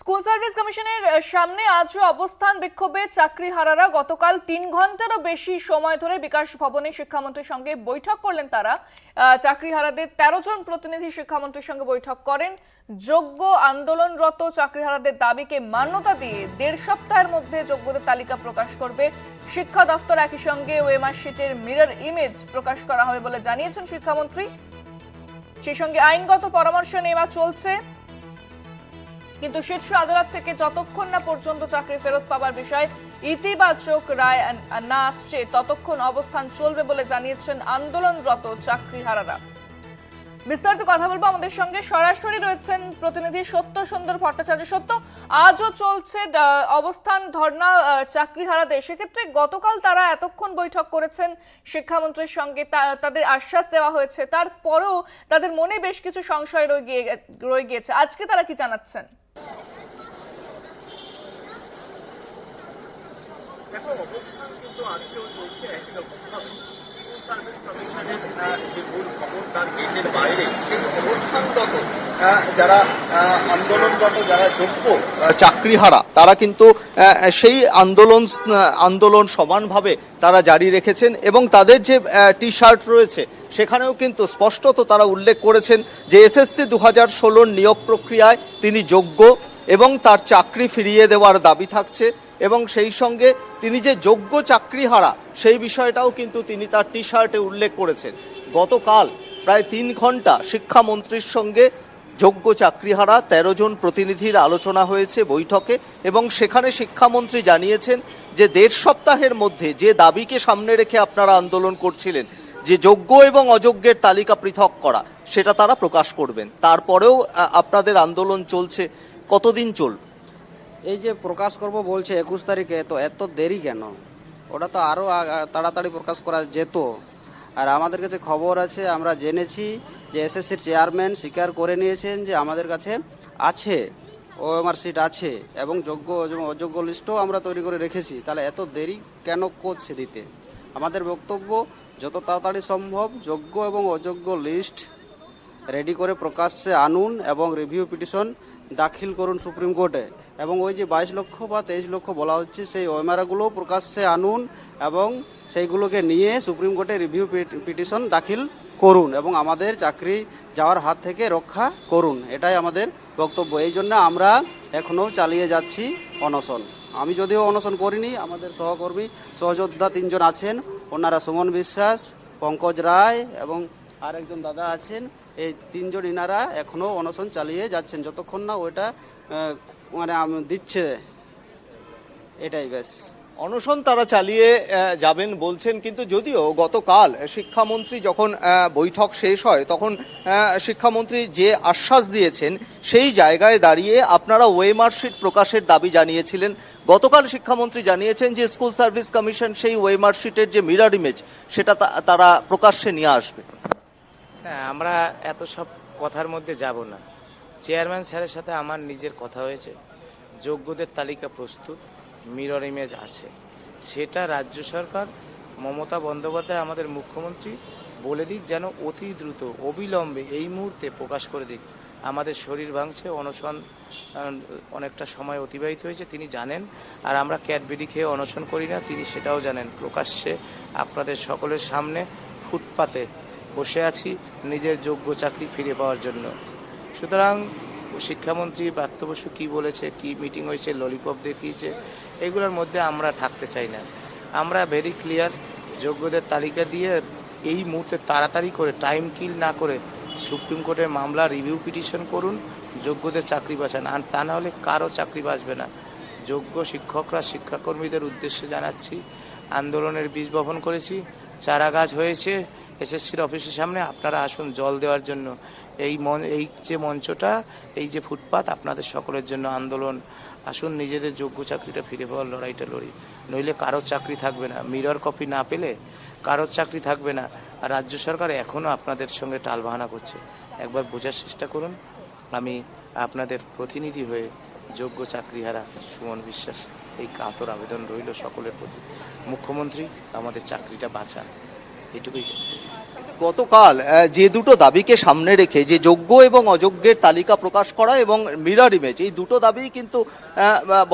School service কমিশনের সামনে আজও অবস্থান বিক্ষোভে চাকরিহারারা গতকাল তিন ঘন্টারও বেশি সময় ধরে বিকাশ ভবনে শিক্ষামন্ত্রীর সঙ্গে বৈঠক করলেন তারা। আহ, চাকরিহারাদের তেরো জন প্রতিনিধি শিক্ষামন্ত্রীর সঙ্গে বৈঠক করেন। যোগ্য আন্দোলনরত চাকরিহারাদের দাবিকে মান্যতা দিয়ে দেড় সপ্তাহের মধ্যে যোগ্যদের তালিকা প্রকাশ করবে। শিক্ষা দফতর একই সঙ্গে ওয়েমার শিটের মিরর ইমেজ প্রকাশ করা হবে বলে জানিয়েছেন শিক্ষামন্ত্রী। সেই সঙ্গে আইনগত পরামর্শ নেওয়া চলছে। কিন্তু শীর্ষ আদালত থেকে যতক্ষণ না পর্যন্ত চাকরি ফেরত পাওয়ার বিষয়ে ইতিবাচক রায় না আসছে ততক্ষণ অবস্থান চলবে বলে জানিয়েছেন আন্দোলনরত চাকরি চাকরিহারারা। বিস্তারিত কথা বলব আমাদের সঙ্গে। সরাসরি রয়েছেন প্রতিনিধি সত্য সুন্দর ভট্টাচার্য। সত্য আজও চলছে অবস্থান আহ, চাকরিহারাদের। সেক্ষেত্রে গতকাল তারা এতক্ষণ বৈঠক করেছেন শিক্ষামন্ত্রীর সঙ্গে। তাদের আশ্বাস দেওয়া হয়েছে। তারপরেও তাদের মনে বেশ কিছু সংশয় রয়ে গিয়ে রয়ে গিয়েছে। আজকে তারা কি জানাচ্ছেন? দেখো অবস্থান কিন্তু আজকেও চলছে একই রকম ভাবে সার্ভিস কমিশনের চাকরিহারা, তারা কিন্তু সেই আন্দোলন আন্দোলন সমানভাবে তারা জারি রেখেছেন এবং তাদের যে টি শার্ট রয়েছে, সেখানেও কিন্তু স্পষ্টত তারা উল্লেখ করেছেন যে এসএসসি দু হাজার ষোলোর নিয়োগ প্রক্রিয়ায় তিনি যোগ্য এবং তার চাকরি ফিরিয়ে দেওয়ার দাবি থাকছে। এবং সেই সঙ্গে তিনি যে যোগ্য চাকরিহারা, সেই বিষয়টাও কিন্তু তিনি তার টি শার্টে উল্লেখ করেছেন। গতকাল প্রায় তিন ঘণ্টা শিক্ষামন্ত্রীর সঙ্গে যোগ্য চাকরিহারা, তেরো জন প্রতিনিধির আলোচনা হয়েছে বৈঠকে এবং সেখানে শিক্ষামন্ত্রী জানিয়েছেন যে দেড় সপ্তাহের মধ্যে যে দাবিকে সামনে রেখে আপনারা আন্দোলন করছিলেন, যে যোগ্য এবং অযোগ্যের তালিকা পৃথক করা, সেটা তারা প্রকাশ করবেন। তারপরেও আপনাদের আন্দোলন চলছে। কতদিন চলবে? এই যে প্রকাশ করব বলছে একুশ তারিখে, তো এত দেরি কেন? ওটা তো আরও তাড়াতাড়ি প্রকাশ করা যেত। আর আমাদের কাছে খবর আছে, আমরা জেনেছি যে এসএসসির চেয়ারম্যান স্বীকার করে নিয়েছেন যে আমাদের কাছে আছে, ওএমআর সিট আছে এবং যোগ্য, অযোগ্য লিস্টও আমরা তৈরি করে রেখেছি। তাহলে এত দেরি কেন করছে দিতে? আমাদের বক্তব্য, যত তাড়াতাড়ি সম্ভব যোগ্য এবং অযোগ্য লিস্ট রেডি করে প্রকাশ্যে আনুন এবং রিভিউ পিটিশন দাখিল করুন সুপ্রিম কোর্টে। এবং ওই যে বাইশ লক্ষ বা তেইশ লক্ষ বলা হচ্ছে, সেই ওএমআরগুলো প্রকাশ্যে আনুন এবং সেইগুলোকে নিয়ে সুপ্রিম কোর্টে রিভিউ পিটিশন দাখিল করুন এবং আমাদের চাকরি যাওয়ার হাত থেকে রক্ষা করুন। এটাই আমাদের বক্তব্য। এই জন্য আমরা এখনও চালিয়ে যাচ্ছি অনশন। আমি যদিও অনশন করিনি, আমাদের সহকর্মী, সহযোদ্ধা তিনজন আছেন। ওনারা সুমন বিশ্বাস, পঙ্কজ রায় এবং আরেকজন দাদা আছেন, এই তিনজন ইনারা এখনও অনশন চালিয়ে যাচ্ছেন। যতক্ষণ না ওইটা মানে দিচ্ছে, এটাই বেশ অনশন তারা চালিয়ে যাবেন বলছেন, কিন্তু যদিও গতকাল শিক্ষামন্ত্রী যখন বৈঠক শেষ হয়, তখন শিক্ষামন্ত্রী যে আশ্বাস দিয়েছেন, সেই জায়গায় দাঁড়িয়ে আপনারা ওয়েমার্কশিট প্রকাশের দাবি জানিয়েছিলেন। গতকাল শিক্ষামন্ত্রী জানিয়েছেন যে, স্কুল সার্ভিস কমিশন সেই ওয়েমার্কশিটের যে মিরর ইমেজ, সেটা তারা প্রকাশ্যে নিয়ে আসবে। হ্যাঁ আমরা এত সব কথার মধ্যে যাব না। চেয়ারম্যান স্যারের সাথে আমার নিজের কথা হয়েছে। যোগ্যদের তালিকা প্রস্তুত মিরর ইমেজ আছে। সেটা রাজ্য সরকার, মমতা বন্দ্যোপাধ্যায় আমাদের মুখ্যমন্ত্রী বলে দিক যেন অতি দ্রুত, অবিলম্বে এই মুহূর্তে প্রকাশ করে দিক। আমাদের শরীর ভাঙছে, অনশন অনেকটা সময় অতিবাহিত হয়েছে, তিনি জানেন, আর আমরা ক্যাডবেরি খেয়ে অনশন করি না, তিনি সেটাও জানেন। প্রকাশ্যে আপনাদের সকলের সামনে ফুটপাতে বসে আছি নিজের যোগ্য চাকরি ফিরে পাওয়ার জন্য। সুতরাং শিক্ষামন্ত্রী ব্রাত্য বসু কী বলেছে, কি মিটিং হয়েছে, ললিপপ দেখিয়েছে, এগুলোর মধ্যে আমরা থাকতে চাই না। আমরা ভেরি ক্লিয়ার যোগ্যদের তালিকা দিয়ে এই মুহূর্তে তাড়াতাড়ি করে টাইম কিল না করে সুপ্রিম কোর্টের মামলা রিভিউ পিটিশন করুন, যোগ্যদের চাকরি বাঁচান। আর তা না হলে কারও চাকরি বাঁচবে না। যোগ্য শিক্ষকরা, শিক্ষাকর্মীদের উদ্দেশ্যে জানাচ্ছি, আন্দোলনের বীজ বপন করেছি চারা গাছ হয়েছে এসএসসির অফিসের সামনে আপনারা আসুন জল দেওয়ার জন্য। এই মন, এই যে মঞ্চটা, এই যে ফুটপাত, আপনাদের সকলের জন্য আন্দোলন। আসুন নিজেদের যোগ্য চাকরিটা ফিরে পাওয়ার লড়াইটা লড়ি। নইলে কারোর চাকরি থাকবে না। মিরর কপি না পেলে কারোর চাকরি থাকবে না। আর রাজ্য সরকার এখনও আপনাদের সঙ্গে টালবাহানা করছে। একবার বোঝার চেষ্টা করুন। আমি আপনাদের প্রতিনিধি হয়ে যোগ্য চাকরিহারা সুমন বিশ্বাস, এই কাতর আবেদন রইল সকলের প্রতি। মুখ্যমন্ত্রী, আমাদের চাকরিটা বাঁচান। এটুকুই। গতকাল যে দুটো দাবিকে সামনে রেখে, যে যোগ্য এবং অযোগ্যের তালিকা প্রকাশ করা এবং মিরার ইমেজ এই দুটো দাবি কিন্তু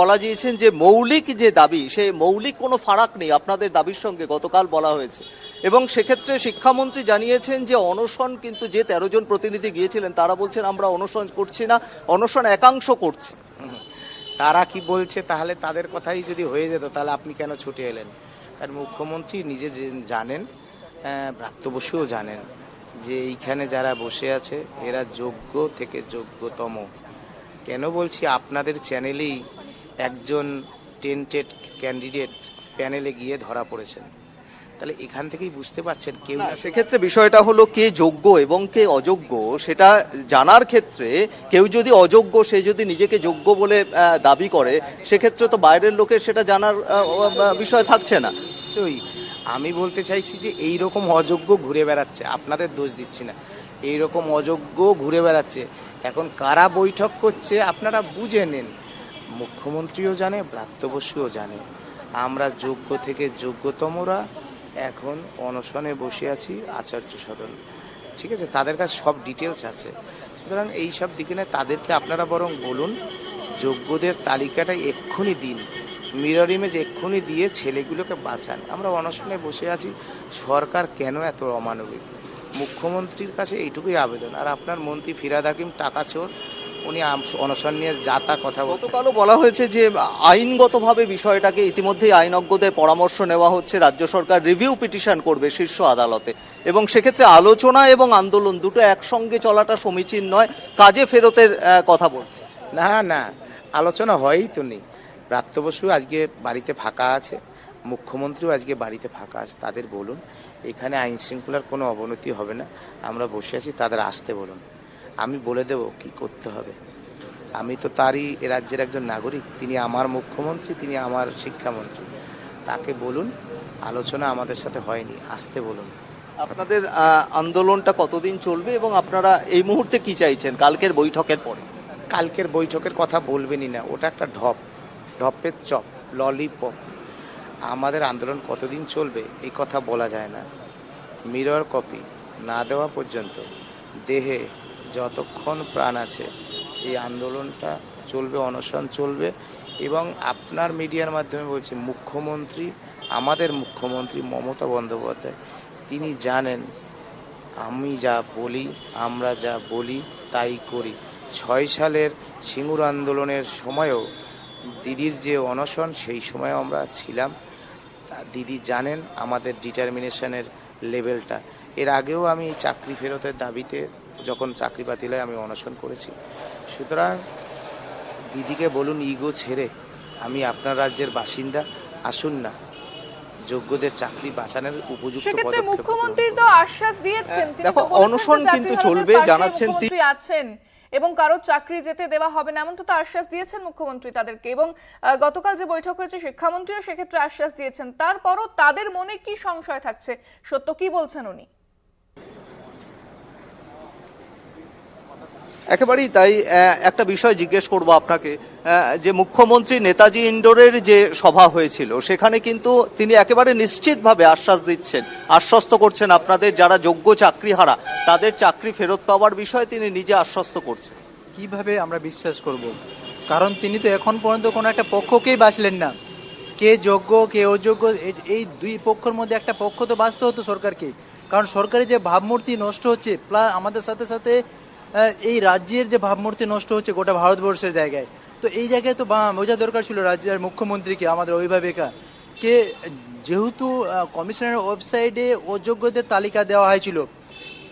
বলা গিয়েছেন যে মৌলিক যে দাবি সেই মৌলিক কোনো ফারাক নেই, আপনাদের দাবির সঙ্গে গতকাল বলা হয়েছে। এবং সেক্ষেত্রে শিক্ষামন্ত্রী জানিয়েছেন যে অনশন কিন্তু যে তেরো জন প্রতিনিধি গিয়েছিলেন, তারা বলছেন, আমরা অনশন করছি না, অনশন একাংশ করছি। তারা কি বলছে, তাহলে তাদের কথাই যদি হয়ে যেত, তাহলে আপনি কেন ছুটে এলেন? কারণ মুখ্যমন্ত্রী নিজে জানেন ব্রাত্য বসুও জানেন যে এইখানে যারা বসে আছে এরা যোগ্য থেকে যোগ্যতম। কেন বলছি আপনাদের চ্যানেলেই একজন টেন্টেড ক্যান্ডিডেট প্যানেলে গিয়ে ধরা পড়েছেন? তাহলে এখান থেকেই বুঝতে পারছেন কেউ সেক্ষেত্রে বিষয়টা হলো কে যোগ্য এবং কে অযোগ্য সেটা জানার ক্ষেত্রে কেউ যদি অযোগ্য সে যদি নিজেকে যোগ্য বলে দাবি করে সেক্ষেত্রে তো বাইরের লোকের সেটা জানার বিষয় থাকছে না। নিশ্চয়ই। আমি বলতে চাইছি যে এই রকম অযোগ্য ঘুরে বেড়াচ্ছে, আপনাদের দোষ দিচ্ছি না। এই রকম অযোগ্য ঘুরে বেড়াচ্ছে। এখন কারা বৈঠক করছে, আপনারা বুঝে নিন। মুখ্যমন্ত্রীও জানে, ব্রাত্য জানে। আমরা যোগ্য থেকে যোগ্যতমরা এখন অনশনে বসে আছি আচার্য সদন। ঠিক আছে, তাদের কাছে সব ডিটেলস আছে। সুতরাং এই সব দিকে না, তাদেরকে আপনারা বরং বলুন, যোগ্যদের তালিকাটা এক্ষুনি দিন। মিরর ইমেজ এক্ষুনি দিয়ে ছেলেগুলোকে বাঁচান। আমরা অনশনে বসে আছি সরকার কেন এত অমানবিক? মুখ্যমন্ত্রীর কাছে এইটুকুই আবেদন। আর আপনার মন্ত্রী ফিরাদ হাকিম টাকা চোর উনি অনশন নিয়ে যা তা কথা গতকালও বলা হয়েছে যে আইনগতভাবে বিষয়টাকে ইতিমধ্যেই আইনজ্ঞদের পরামর্শ নেওয়া হচ্ছে রাজ্য সরকার রিভিউ পিটিশন করবে শীর্ষ আদালতে। এবং সেক্ষেত্রে আলোচনা এবং আন্দোলন দুটো একসঙ্গে চলাটা সমীচীন নয়। কাজে ফেরতের কথা বলছে। না না আলোচনা হয়ই তো নেই। প্রাপ্ত বসু আজকে বাড়িতে ফাঁকা আছে মুখ্যমন্ত্রীও আজকে বাড়িতে ফাঁকা আছে তাদের বলুন। এখানে আইন শৃঙ্খলার কোনো অবনতি হবে না আমরা বসে আছি তাদের আসতে বলুন। আমি বলে দেব কি করতে হবে। আমি তো তারই এ রাজ্যের একজন নাগরিক তিনি আমার মুখ্যমন্ত্রী তিনি আমার শিক্ষামন্ত্রী। তাকে বলুন আলোচনা আমাদের সাথে হয়নি আসতে বলুন। আপনাদের আন্দোলনটা কতদিন চলবে এবং আপনারা এই মুহূর্তে কি চাইছেন কালকের বৈঠকের পরে? কালকের বৈঠকের কথা বলবেনই না ওটা একটা ঢপ। ঢপের চপ ললিপপ আমাদের আন্দোলন কতদিন চলবে এই কথা বলা যায় না। মিরর কপি না দেওয়া পর্যন্ত দেহে যতক্ষণ প্রাণ আছে, এই আন্দোলনটা চলবে, অনশন চলবে এবং আপনার মিডিয়ার মাধ্যমে বলছি, মুখ্যমন্ত্রী, আমাদের মুখ্যমন্ত্রী মমতা বন্দ্যোপাধ্যায়, তিনি জানেন আমি যা বলি, আমরা যা বলি, তাই করি। ছয় সালের সিঙ্গুর আন্দোলনের সময়ও দিদির যে অনশন সেই সময় আমরা ছিলাম। তা দিদি জানেন আমাদের ডিটারমিনেশনের লেভেলটা এর আগেও আমি চাকরি ফেরতের দাবিতে যখন চাকরি বাতিল আমি অনশন করেছি। সুতরাং দিদিকে বলুন ইগো ছেড়ে আমি আপনার রাজ্যের বাসিন্দা। আসুন না যোগ্যদের চাকরি বাঁচানোর উপযুক্ত পদক্ষেপ মুখ্যমন্ত্রী তো আশ্বাস দিয়েছেন দেখো, তো বলেছেন যে অনশন কিন্তু চলবে, জানাচ্ছেন আছেন। এবং কারও চাকরি যেতে দেওয়া হবে না, এমনটা তো আশ্বাস দিয়েছেন মুখ্যমন্ত্রী তাদেরকে। এবং গতকাল যে বৈঠক হয়েছে শিক্ষামন্ত্রীও সেক্ষেত্রে আশ্বাস দিয়েছেন। তারপরও তাদের মনে কি সংশয় থাকছে? সত্য কি বলছেন উনি? একেবারেই তাই একটা বিষয় জিজ্ঞেস করব আপনাকে যে মুখ্যমন্ত্রী নেতাজি ইন্ডোরের যে সভা হয়েছিল, সেখানে কিন্তু তিনি একেবারে নিশ্চিতভাবে আশ্বাস দিচ্ছেন, আশ্বস্ত করছেন আপনাদের যারা যোগ্য চাকরিহারা, তাদের চাকরি ফেরত পাওয়ার বিষয়ে তিনি নিজে আশ্বস্ত করছেন। কীভাবে আমরা বিশ্বাস করব? কারণ তিনি তো এখন পর্যন্ত কোনো একটা পক্ষকেই বাঁচলেন না। কে যোগ্য, কে অযোগ্য এই দুই পক্ষের মধ্যে একটা পক্ষ তো বাঁচতে হতো সরকারকে। কারণ সরকারের যে ভাবমূর্তি নষ্ট হচ্ছে, প্লাস আমাদের সাথে সাথে এই রাজ্যের যে ভাবমূর্তি নষ্ট হচ্ছে গোটা ভারতবর্ষের জায়গায়। তো এই জায়গায় তো বোঝা দরকার ছিল রাজ্যের মুখ্যমন্ত্রীকে, আমাদের অভিভাবিকা। কে, যেহেতু কমিশনের ওয়েবসাইটে অযোগ্যদের তালিকা দেওয়া হয়েছিল,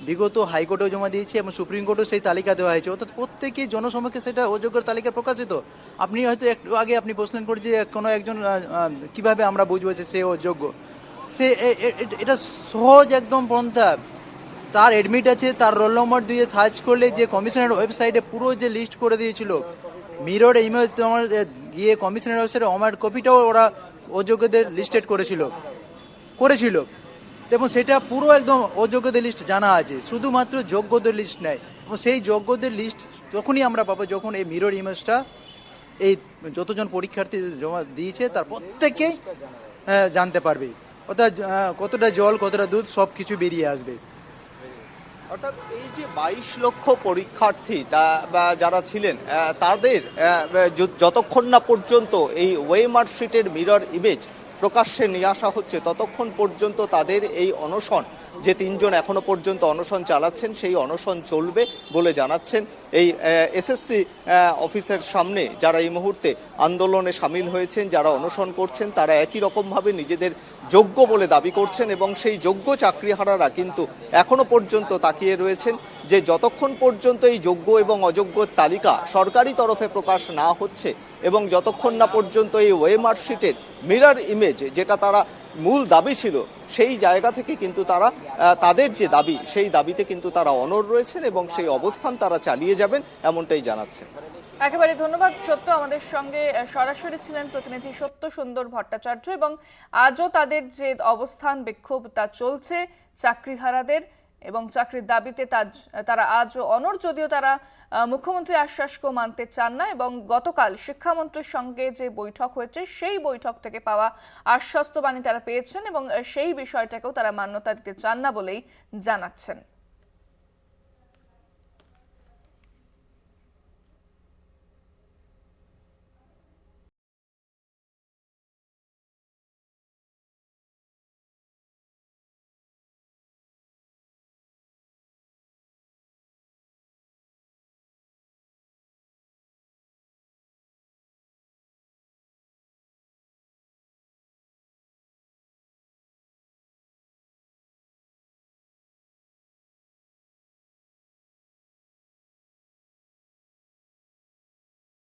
বিগত হাইকোর্টেও জমা দিয়েছে এবং সুপ্রিম কোর্টেও সেই তালিকা দেওয়া হয়েছে। অর্থাৎ প্রত্যেকেই জনসমক্ষে সেটা অযোগ্যর তালিকা প্রকাশিত। আপনি হয়তো একটু আগে আপনি প্রশ্ন করে যে কোনো একজন কীভাবে আমরা বুঝব যে সে অযোগ্য? সে এটা সহজ একদম পন্থা। তার এডমিট আছে তার রোল নম্বর দিয়ে সার্চ করলে যে কমিশনের ওয়েবসাইটে পুরো যে লিস্ট করে দিয়েছিল মিরর ইমেল তোমার গিয়ে কমিশনের ওয়েবসাইটে আমার কপিটাও ওরা অযোগ্যদের লিস্টেড করেছিল করেছিল। এবং সেটা পুরো একদম অযোগ্যদের লিস্ট জানা আছে শুধুমাত্র যোগ্যদের লিস্ট নেয়। এবং সেই যোগ্যদের লিস্ট তখনই আমরা পাবো যখন এই মিরর ইমেজটা এই যতজন পরীক্ষার্থী জমা দিয়েছে তার প্রত্যেকেই আহ, জানতে পারবে। অর্থাৎ কতটা জল কতটা দুধ সব কিছু বেরিয়ে আসবে। অর্থাৎ এই যে বাইশ লক্ষ পরীক্ষার্থী তা- যারা ছিলেন তাদের যতক্ষণ না পর্যন্ত এই ওয়েমার মার্কশিটের মিরর ইমেজ প্রকাশ্যে নিয়ে আসা হচ্ছে, ততক্ষণ পর্যন্ত তাদের এই অনশন যে তিনজন এখনও পর্যন্ত অনশন চালাচ্ছেন, সেই অনশন চলবে বলে জানাচ্ছেন এই এসএসসি অফিসের সামনে যারা এই মুহূর্তে আন্দোলনে সামিল হয়েছেন, যারা অনশন করছেন, তারা একই রকমভাবে নিজেদের যোগ্য বলে দাবি করছেন এবং সেই যোগ্য চাকরিহারারা কিন্তু এখনও পর্যন্ত তাকিয়ে রয়েছেন যে যতক্ষণ পর্যন্ত এই যোগ্য এবং অযোগ্যর তালিকা সরকারি তরফে প্রকাশ না হচ্ছে এবং যতক্ষণ না পর্যন্ত এই ওয়ে মার্কশিটের মিরর ইমেজ যেটা তারা মূল দাবি ছিল, সেই জায়গা থেকে কিন্তু তারা তাদের যে দাবি, সেই দাবিতে কিন্তু তারা অনর রয়েছেন এবং সেই অবস্থান তারা চালিয়ে যাবেন এমনটাই জানাচ্ছেন। একেবারে ধন্যবাদ সত্য, আমাদের সঙ্গে সরাসরি ছিলেন প্রতিনিধি সত্য সুন্দর ভট্টাচার্য এবং আজও তাদের যে অবস্থান, বিক্ষোভ তা চলছে চাকরিহারাদের এবং চাকরির দাবিতে তারা আজও অনর যদিও তারা মুখ্যমন্ত্রী আশ্বাসকেও মানতে চান না এবং গতকাল শিক্ষামন্ত্রীর সঙ্গে যে বৈঠক হয়েছে, সেই বৈঠক থেকে পাওয়া আশ্বস্তবাণী তারা পেয়েছেন এবং সেই বিষয়টাকেও তারা মান্যতা দিতে চান না বলেই জানাচ্ছেন।